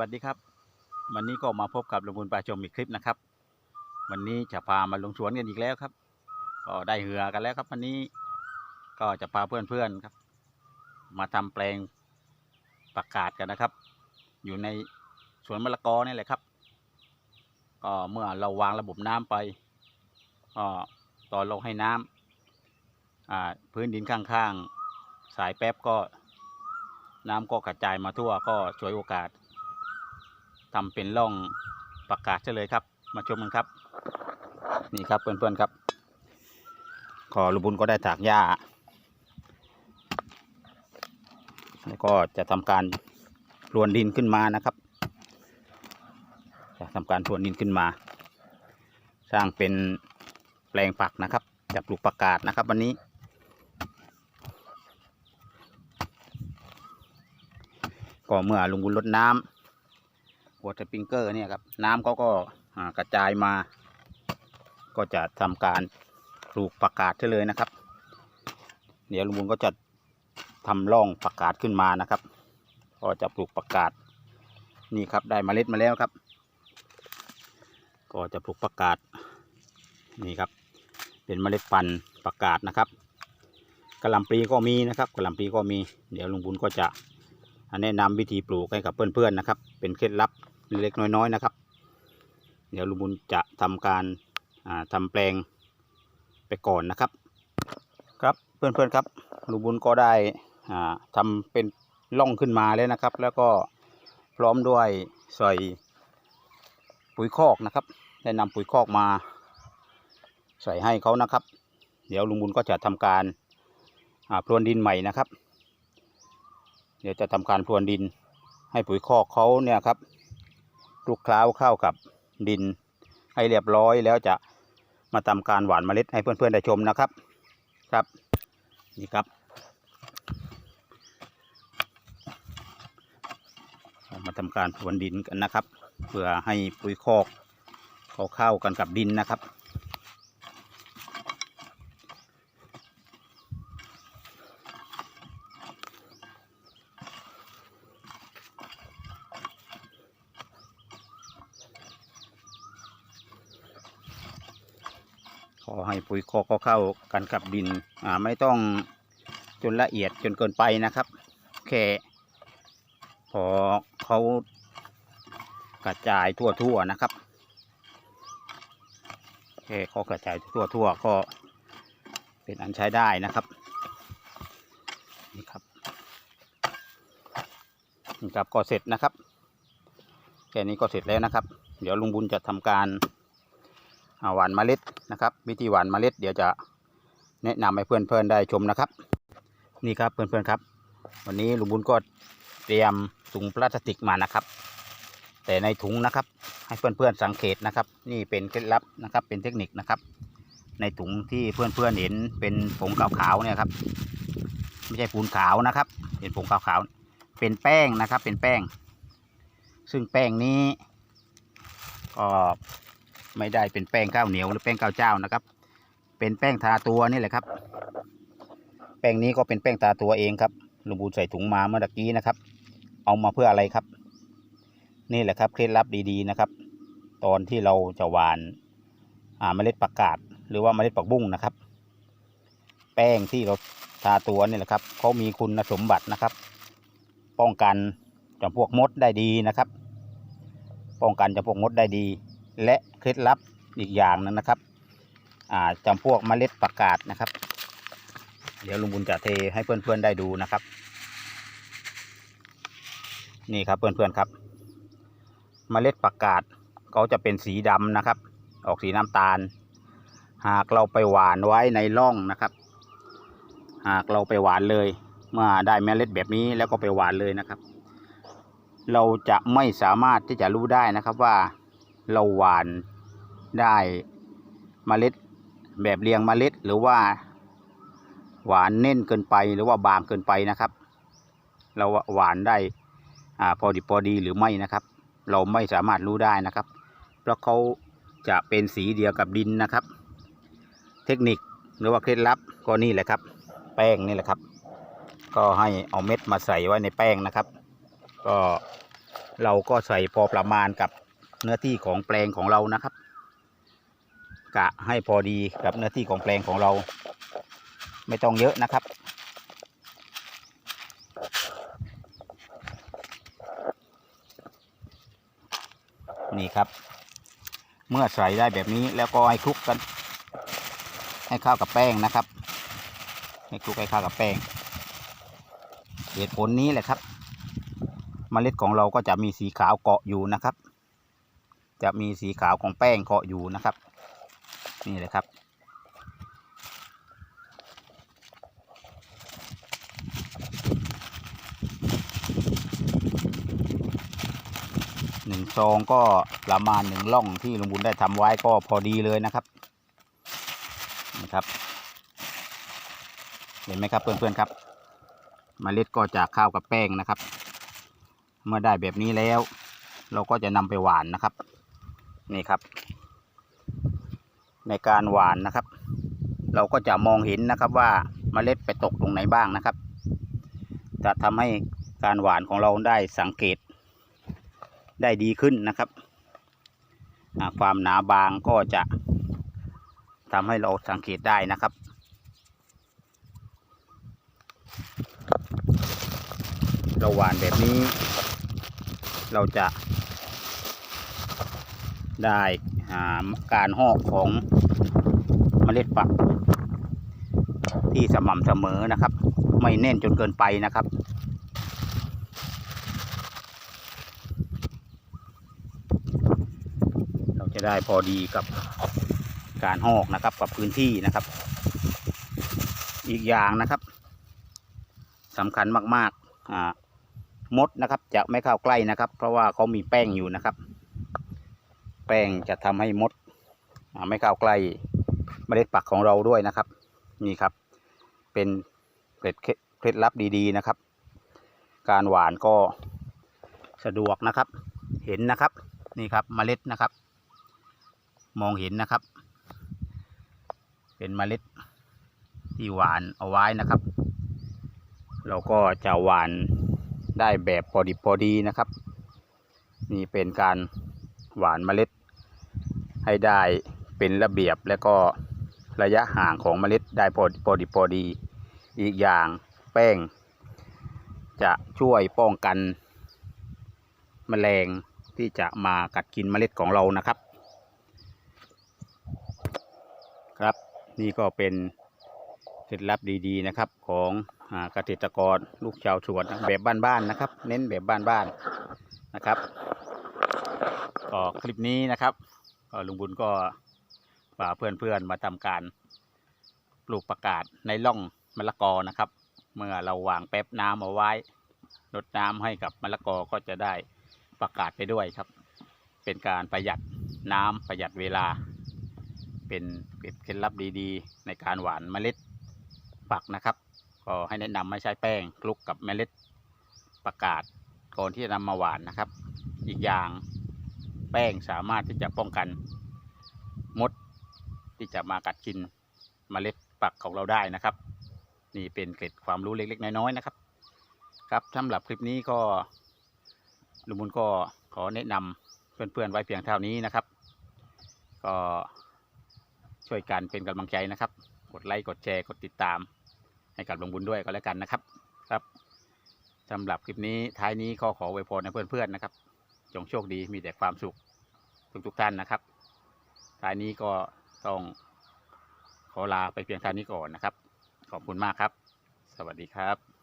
วัสดีครับ วันนี้ก็มาพบกับลุงบุญปลาชมอีกคลิปนะครับ วันนี้จะพามาลงสวนกันอีกแล้วครับ ก็ได้เหือกันแล้วครับ วันนี้ก็จะพาเพื่อนๆครับ มาทำแปลงประกาศกันนะครับ อยู่ในสวนมะละกอนี่แหละครับ ก็เมื่อเราวางระบบน้ำไปก็ตอนเราให้น้ำอ่าพื้นดินข้างๆ สายแป๊บก็น้ำก็กระจายมาทั่วก็ช่วยโอกาส ทำเป็นร่องประกาศเฉลยครับ มาชมกันครับ นี่ครับเพื่อนๆครับ ขอลุงบุญก็ได้ถากหญ้า แล้วก็จะทำการพรวนดินขึ้นมานะครับ จะทำการพรวนดินขึ้นมา สร้างเป็นแปลงผักนะครับ จะปลูกประกาศนะครับวันนี้ก็เมื่อลุงบุญลดน้ำวอเตอร์ปิงเกอร์เนี่ยครับน้ำเขาก็กระจายมา ก็จะทำการปลูกประกาศได้เลยนะครับ เดี๋ยวลุงบุญก็จะทำร่องประกาศขึ้นมานะครับ ก็จะปลูกประกาศนี่ครับได้เมล็ดมาแล้วครับ ก็จะปลูกประกาศนี่ครับ เป็นเมล็ดพันธุ์ประกาศนะครับกระลำปลีก็มีนะครับกระลำปลีก็มี เดี๋ยวลุงบุญก็จะแนะนำวิธีปลูกให้กับเพื่อนๆนะครับ เป็นเคล็ดลับ เล็กๆน้อยๆนะครับ เดี๋ยวลุงบุญจะทำการาทำแปลงไปก่อนนะครับ ครับเพื่อนๆครับลุงบุญก็ได้อ่าทำเป็นร่องขึ้นมาแล้วนะครับ แล้วก็พร้อมด้วยใส่ปุ๋ยคอกนะครับ ได้นำปุ๋ยคอกมา ใส่ให้เขานะครับ เดี๋ยวลุงบุญก็จะทำการพรวนดินใหม่นะครับ เดี๋ยวจะทำการพรวนดินให้ปุ๋ยคอกเขาเนี่ยครับ คลุกเคล้าเข้ากับดินให้เรียบร้อยแล้วจะมาทำการหว่านเมล็ดให้เพื่อนๆได้ชมนะครับครับนี่ครับ มาทำการพรวนดินกันนะครับ เพื่อให้ปุ๋ยคอกเขาเข้ากันกับดินนะครับ ขอให้ปุ๋ยคอกเขาเข้ากันกับดินอ่าไม่ต้องจนละเอียดจนเกินไปนะครับแค่พอเขากระจายทั่วๆนะครับแค่เขากระจายทั่วๆก็เป็นอันใช้ได้นะครับนี่ครับนี่ครับก็เสร็จนะครับแค่นี้ก็เสร็จแล้วนะครับ เดี๋ยวลุงบุญจะทำการ หวานเมล็ดนะครับ วิธีหวานเมล็ด เดี๋ยวจะแนะนำให้เพื่อนๆได้ชมนะครับ นี่ครับเพื่อนๆครับ วันนี้ลุงบุญก็เตรียมถุงพลาสติกมานะครับ แต่ในถุงนะครับ ให้เพื่อนๆสังเกตนะครับ นี่เป็นเคล็ดลับนะครับ เป็นเทคนิคนะครับ ในถุงที่เพื่อนๆเห็นเป็นผงขาวๆเนี่ยครับ ไม่ใช่ปูนขาวนะครับ เป็นผงขาวๆเป็นแป้งนะครับ เป็นแป้ง ซึ่งแป้งนี้ก็ ไม่ได้เป็นแป้งข้าวเหนียวหรือแป้งข้าวเจ้านะครับ เป็นแป้งทาตัวนี่แหละครับ แป้งนี้ก็เป็นแป้งทาตัวเองครับลุงบูนใส่ถุงมาเมื่อกี้นะครับ เอามาเพื่ออะไรครับ นี่แหละครับเคล็ดลับดีๆนะครับ ตอนที่เราจะหวานอาเมล็ดผักกาดหรือว่าเมล็ดผักบุ้งนะครับ แป้งที่เราทาตัวนี่แหละครับเขามีคุณสมบัตินะครับ ป้องกันจำพวกมดได้ดีนะครับ ป้องกันจำพวกมดได้ดี และเคล็ดลับอีกอย่างหนึงนะครับอ่าจำพวกเมล็ดผักกาดนะครับ เดี๋ยวลุงบุญจะเทให้เพื่อนๆได้ดูนะครับ นี่ครับเพื่อนๆครับ เมล็ดผักกาดเขาจะเป็นสีดำนะครับ ออกสีน้ำตาล หากเราไปหวานไว้ในร่องนะครับ หากเราไปหวานเลย เมื่อได้เมล็ดแบบนี้แล้วก็ไปหวานเลยนะครับ เราจะไม่สามารถที่จะรู้ได้นะครับว่า เราหวานได้เมล็ดแบบเรียงเมล็ดหรือว่าหวานเน่นเกินไปหรือว่าบางเกินไปนะครับ เราหวานได้อ่าพอดีพอดีหรือไม่นะครับ เราไม่สามารถรู้ได้นะครับ เพราะเขาจะเป็นสีเดียวกับดินนะครับ เทคนิคหรือว่าเคล็ดลับก็นี่แหละครับ แป้งนี่แหละครับ ก็ให้เอาเม็ดมาใส่ไว้ในแป้งนะครับ ก็เราก็ใส่พอประมาณกับ เนื้อที่ของแปลงของเรานะครับ กะให้พอดีกับเนื้อที่ของแปลงของเรา ไม่ต้องเยอะนะครับ นี่ครับ เมื่อใส่ได้แบบนี้แล้วก็ให้คลุกกัน ให้เข้ากับแป้งนะครับ ให้คลุกให้เข้ากับแป้งเหตุผลนี้แหละครับเมล็ดของเราก็จะมีสีขาวเกาะอยู่นะครับ จะมีสีขาวของแป้งเกาะอยู่นะครับ นี่เลยครับหนึ่งซองก็ประมาณหนึ่งล่องที่ลุงบุญได้ทำไว้ก็พอดีเลยนะครับนี่ครับเห็นไหมครับเพื่อนๆครับมเมล็ดก็จะเข้าวกับแป้งนะครับ เมื่อได้แบบนี้แล้ว เราก็จะนำไปหวานนะครับ นี่ครับ ในการหวานนะครับ เราก็จะมองเห็นนะครับว่าเมล็ดไปตกตรงไหนบ้างนะครับ จะทำให้การหวานของเราได้สังเกตได้ดีขึ้นนะครับ ความหนาบางก็จะทำให้เราสังเกตได้นะครับเราหวานแบบนี้ เราจะ ได้อ่าการหอกของเมล็ดฝัก ที่สม่ำเสมอนะครับ ไม่แน่นจนเกินไปนะครับเราจะได้พอดีกับการหอกนะครับกับพื้นที่นะครับ อีกอย่างนะครับสำคัญมากๆอ่ามดนะครับจะไม่เข้าใกล้นะครับ เพราะว่าเขามีแป้งอยู่นะครับ แป้งจะทำให้มดไม่เข้าใกล้เมล็ดปักของเราด้วยนะครับ นี่ครับ เป็นเคล็ดเคล็ดลับดีๆนะครับ การหวานก็สะดวกนะครับ เห็นนะครับนี่ครับเมล็ดนะครับ มองเห็นนะครับ เป็นเมล็ดที่หวานเอาไว้นะครับ เราก็จะหวานได้แบบพอดีพอดีนะครับ นี่เป็นการหวานเมล็ด ให้ได้เป็นระเบียบและก็ระยะห่างของเมล็ดได้พอพอดีพอดี อีกอย่างแป้ง จะช่วยป้องกันแมลงที่จะมากัดกินเมล็ดของเรานะครับ ครับนี่ก็เป็นเคล็ดลับดีๆนะครับของเกษตรกรลูกชาวสวนแบบบ้านๆนะครับ เน้นแบบบ้านๆนะครับก็คลิปนี้นะครับ ลุงบุญก็พาเพื่อนๆมาทำการปลูกประกาศในร่องมะละกอนะครับ เมื่อเราวางแป๊บน้ำเอาไว้รดน้ำให้กับมะละกอก็จะได้ประกาศไปด้วยครับ เป็นการประหยัดน้ำประหยัดเวลา เป็นเคล็ดลับดีๆ ในการหวานเมล็ดปักนะครับ ก็ให้แนะนำไม่ใช้แป้งคลุกกับเมล็ดประกาศก่อนที่จะนำมาหวานนะครับ อีกอย่าง แป้งสามารถที่จะป้องกันมดที่จะมากัดกินเมล็ดปักของเราได้นะครับ นี่เป็นเกร็ดความรู้เล็ก ๆ น้อยๆนะครับ ครับสำหรับคลิปนี้ก็ลุงบุญก็ขอแนะนำเพื่อนๆไว้เพียงเท่านี้นะครับ ก็ช่วยกันเป็นกำลังใจนะครับ กดไลค์กดแชร์กดติดตาม ให้กับลุงบุญด้วยก็แล้วกันนะครับครับสำหรับคลิปนี้ท้ายนี้ก็ขอไวยพรในเพื่อนๆนะครับ จงโชคดีมีแต่ความสุขทุกๆท่านนะครับท้ายนี้ก็ต้องขอลาไปเพียงเท่านี้ก่อนนะครับ ขอบคุณมากครับ สวัสดีครับ